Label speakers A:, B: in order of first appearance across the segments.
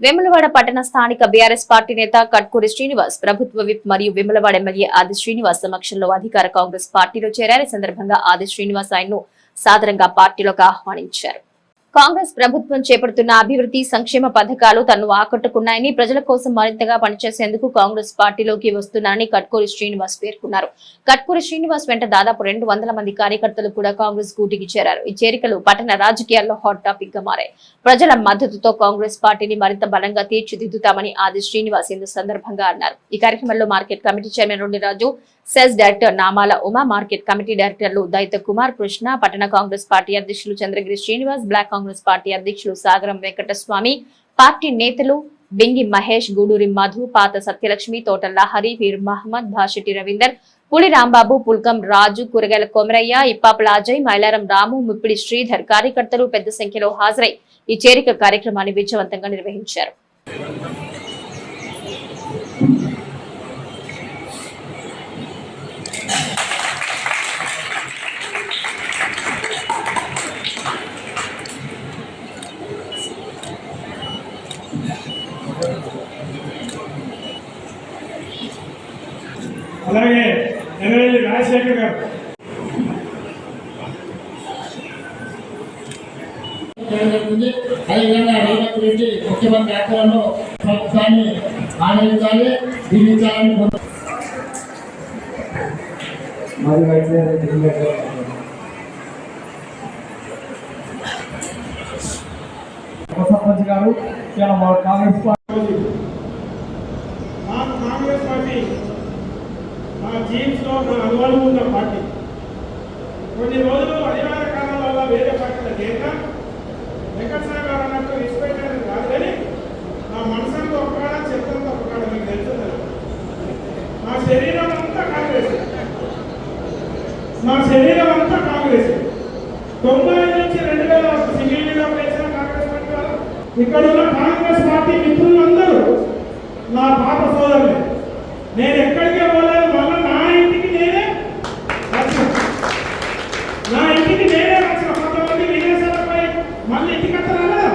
A: వేములవాడ పట్టణ స్థానిక BRS party నేత కట్కూరి శ్రీనివాస్ ప్రభుత్వ విప్ మరియు వేములవాడ ఎమ్మెల్యే ఆది శ్రీనివాస్ సమక్షంలో అధికార కాంగ్రెస్ పార్టీలో చేరారు. ఈ సందర్భంగా ఆది శ్రీనివాస్ ఆయన్ను సాదరంగా పార్టీలోకి ఆహ్వానించారు. కాంగ్రెస్ ప్రభుత్వం చేపడుతున్న అభివృద్ధి సంక్షేమ పథకాలు తను ఆకట్టుకున్నాయని ప్రజల కోసం మరింతగా పనిచేసేందుకు కాంగ్రెస్ పార్టీలోకి వస్తున్నారని కట్కూరి శ్రీనివాస్ పేర్కొన్నారు. కట్కూరి శ్రీనివాస్ వెంట దాదాపు రెండు వందల మంది కార్యకర్తలు కూడా కాంగ్రెస్ కూటికి చేరారు. ఈ చేరికలు పట్టణ రాజకీయాల్లో హాట్ టాపిక్గా మారాయి. ప్రజల మద్దతుతో కాంగ్రెస్ పార్టీని మరింత బలంగా తీర్చిదిద్దుతామని ఆది శ్రీనివాస్ ఇందు సందర్భంగా అన్నారు. ఈ కార్యక్రమంలో market committee chairman Raju cess director Namala Uma market committee డైరెక్టర్లు దైత కుమార్ కృష్ణ పట్టణ కాంగ్రెస్ పార్టీ అధ్యక్షులు చంద్రగిరి శ్రీనివాస్ బ్లాక్ కాంగ్రెస్ పార్టీ అధ్యక్షులు సాగరం వెంకటస్వామి పార్టీ నేతలు బెంగి మహేష్ గూడూరి మధు పాత సత్యలక్ష్మి తోటల్లా హరి వీర్ మహమ్మద్ భాషెట్టి రవీందర్ పులి రాంబాబు పుల్కం రాజు కూరగాయల కొమరయ్య ఇప్పాపుల అజయ్ మైలారం రాము ముప్పిడి శ్రీధర్ కార్యకర్తలు పెద్ద సంఖ్యలో హాజరై ఈ చేరిక కార్యక్రమాన్ని విజయవంతంగా నిర్వహించారు.
B: అలాగే ఎమ్మెల్యే రాజశేఖర్ గారు.
C: జరుగుతుంది అదేవిధంగా రేవంత్ రెడ్డి ముఖ్యమంత్రి ఆధ్వర్యంలో ప్రభుత్వాన్ని ఆనందించాలి దీవించాలని
D: ఉపసర్పంచ్ గారు ఇలా కాంగ్రెస్ పార్టీ
B: మా కాంగ్రెస్ పార్టీ మా జీన్స్లో మన అనుభవం ఉన్న పార్టీ కొన్ని రోజులు అనివార్య కారణాల వల్ల వేరే పార్టీలో చేరిన వెంకటసాయి గారు అన్నట్టు రెస్పెక్ట్ అనేది కాదు కానీ నా మనసుకు ఒక్కడా చెప్తాను ఒక్కడా మీకు తెలుస్తుంది నా శరీరం అంతా కాంగ్రెస్. నా శరీరం అంతా కాంగ్రెస్. తొంభై ఐదు నుంచి రెండు వేల వరకు సింగిల్ మీద వేసిన కాంగ్రెస్ పార్టీ వాళ్ళు ఇక్కడ ఉన్న కాంగ్రెస్ పార్టీ మిత్రులందరూ నా పాప సోదరులే. నేను ఎక్కడికే పోలే మళ్ళీ నా ఇంటికి నేనే వచ్చిన నా ఇంటికి నేనే వచ్చిన కొంతమంది విదేశాలపై మళ్ళీ ఇంటికి వస్తారా కదా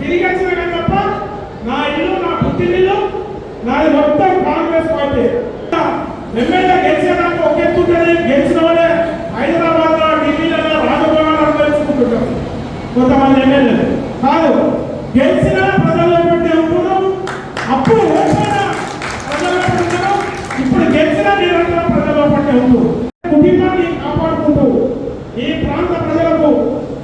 B: తిరిగి వచ్చిన కానీ తప్ప నా ఇల్లు నా పుట్టిల్లు నాది మొత్తం కాంగ్రెస్ పార్టీ ఎమ్మెల్యే గెలిచేదాకా ఒక ఎత్తుంటది గెలిచిన వాళ్ళే హైదరాబాద్లో ఢిల్లీలలో రాజభవనాలు గెలుచుకుంటుంటారు కొంతమంది ఎమ్మెల్యేలు కాదు గెలిచిన ప్రజల్లో పెట్టే ఉంటున్నాం అప్పుడు ఓడిపోయిన ప్రజల్లో పెట్టినాం ఇప్పుడు గెలిచిన నిరంతరం ప్రజల్లో పట్టే ఉంటు కుటుంబాన్ని కాపాడుకుంటూ ఈ ప్రాంత ప్రజలకు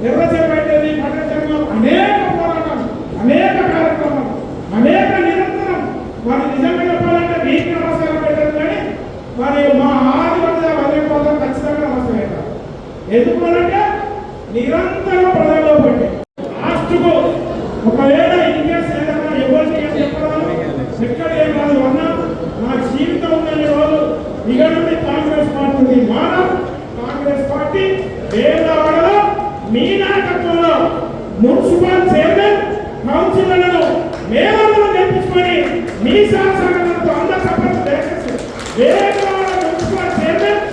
B: నిర్వచేపట్టేది పట్టణంలో అనేక పోరాటాలు అనేక కార్యక్రమాలు అనేక నిరంతరం మరి నిజంగా చెప్పాలంటే మీకు నమస్కారం పెట్టదు కానీ మరి మా ఆది వందల వంద కోసం ఖచ్చితంగా నమస్కారం పెట్టాలి ఎందుకంటే నిరంతరం ప్రజల్లో పట్టే లాస్ట్కు ఒకవేళ ఇండియన్స్ ఏదైనా ఎవరికి ఏం చెప్పరాదు ఎక్కడ ఏం కాదు అన్నా నా జీవితం ఉందనే రోజు ఇక కాంగ్రెస్ పార్టీ మానం కాంగ్రెస్ పార్టీ వేమవాడలో మీ నాయకత్వంలో మున్సిపల్ చైర్మన్ కౌన్సిలర్లను మేమందరం గెలిపించుకొని మీ శాసన అందరూ సపోర్ట్ దయచేసి వేమవాడ మున్సిపల్ చైర్మన్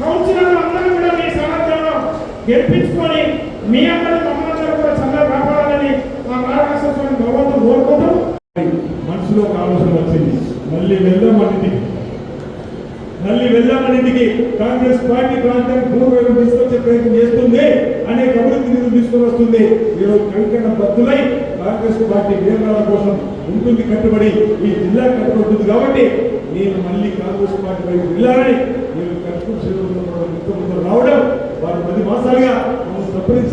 B: కౌన్సిలర్లు అందరూ కూడా మీ సహాయంలో గెలిపించుకొని మీ అందరి మమ్మల్ని కూడా చల్లగా కాపాడాలని మా మహారాష్ట్ర భగవంతుడు కోరుకుంటూ మనసులో ఆలోచన వచ్చింది. మళ్ళీ వెళ్దాం మన మళ్ళీ వెళ్దాం మన కాంగ్రెస్ పార్టీ ప్రాంతానికి పూర్వం తీసుకొచ్చే ప్రయత్నం చేస్తుంది. అనేక అభివృద్ధి నిధులు తీసుకొని వస్తుంది. ఈరోజు కంకణ బద్దులై కాంగ్రెస్ పార్టీ వీరాల కోసం ఉంటుంది కట్టుబడి. ఈ జిల్లా కట్టుబడుతుంది కాబట్టి నేను మళ్ళీ కాంగ్రెస్ పార్టీ వైపు వెళ్ళాలని నేను కట్టుకుని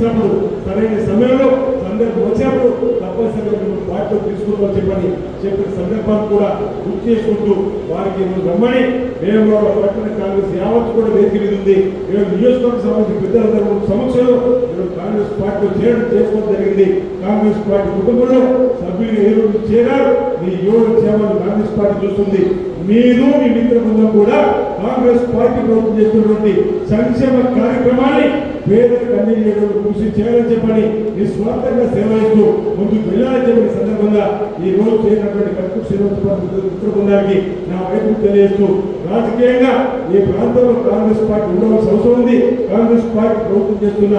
B: మమ్మల్ని సరైన సమయంలో సందర్భం వచ్చినప్పుడు తప్పనిసరిగా మేము పార్టీలో తీసుకుంటామని చెప్పని చెప్పిన సందర్భాన్ని కూడా గుర్తు చేసుకుంటూ వారికి రమ్మని. మేము పట్టణ కాంగ్రెస్ యావత్ కూడా వేదిక మీద ఉంది. మేము నియోజకవర్గ సంబంధించిన పెద్దలందరూ సమక్షంలో ఈరోజు కాంగ్రెస్ పార్టీలో చేరడం చేసుకోవడం జరిగింది. కాంగ్రెస్ పార్టీ కుటుంబంలో సభ్యులు ఏ రోజు చేరారు. మీ యువత క్షేమాన్ని కాంగ్రెస్ పార్టీ చూస్తుంది. మీరు మీ మిత్ర బృందం కూడా కాంగ్రెస్ పార్టీ ప్రభుత్వం చేస్తున్నటువంటి సంక్షేమ కార్యక్రమాన్ని పేదలకు అందించేటువంటి కృషి చేయాలని చెప్పని నిస్వార్థంగా సేవ ఇస్తూ ముందుకు వెళ్ళాలని చెప్పిన సందర్భంగా ఈ రోజు చేసినటువంటి కట్టు శ్రీనివాస పార్టీ మిత్ర బృందానికి నా వైపు తెలియజేస్తూ రాజకీయంగా ఈ ప్రాంతంలో కాంగ్రెస్ పార్టీ ఉండవలసిన అవసరం ఉంది. కాంగ్రెస్ పార్టీ ప్రభుత్వం చేస్తున్న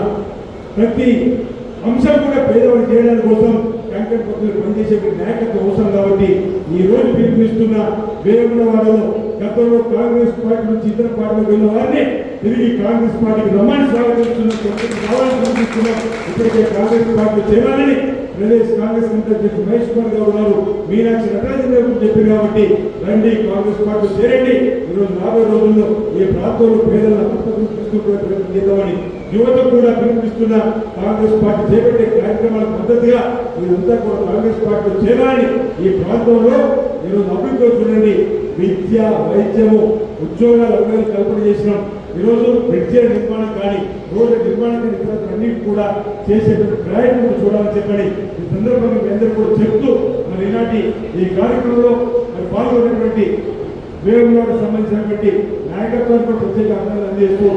B: ప్రతి అంశం కూడా పేదవాడు చేయడానికి కోసం కంకణ పత్రులు పనిచేసే నాయకత్వం అవసరం కాబట్టి ఈ రోజు పిలుపునిస్తున్న వేములవాడలో గతంలో కాంగ్రెస్ పార్టీ నుంచి ఇతర పార్టీలకు వెళ్ళిన వారిని తిరిగి కాంగ్రెస్ పార్టీకి రమ్మని స్వాగతిస్తున్న ఇప్పటికే కాంగ్రెస్ పార్టీ చేయాలని ప్రదేశ్ కాంగ్రెస్ అధ్యక్షుడు మహేష్ కుమార్ గౌడ్ గారు మీనాక్షి నటరాజన్ గారు చెప్పారు కాబట్టి రండి కాంగ్రెస్ పార్టీ చేరండి. ఈరోజు రాబోయే రోజుల్లో ఈ ప్రాంతంలో పేదలను చేద్దామని యువత కూడా కనిపిస్తున్న కాంగ్రెస్ పార్టీ చేపట్టే కార్యక్రమాల పద్ధతిగా మీరంతా కూడా కాంగ్రెస్ పార్టీ చేరాలని ఈ ప్రాంతంలో ఈరోజు అభివృద్ధి చూడండి విద్య వైద్యము ఉద్యోగాలు అవగాహన కల్పన చేసినాం. ఈరోజు బ్రిడ్జిల నిర్మాణం కానీ రోడ్ల నిర్మాణం కానీ ఇతర అన్నిటి కూడా చేసేటువంటి ప్రయత్నం చూడాలని చెప్పండి ఈ సందర్భంగా మీ అందరూ కూడా చెప్తూ మరి ఈనాటి ఈ కార్యక్రమంలో మరి పాల్గొన్నటువంటి వేగంలో సంబంధించినటువంటి నాయకత్వానికి ప్రత్యేక అభినందనలు అందజేస్తూ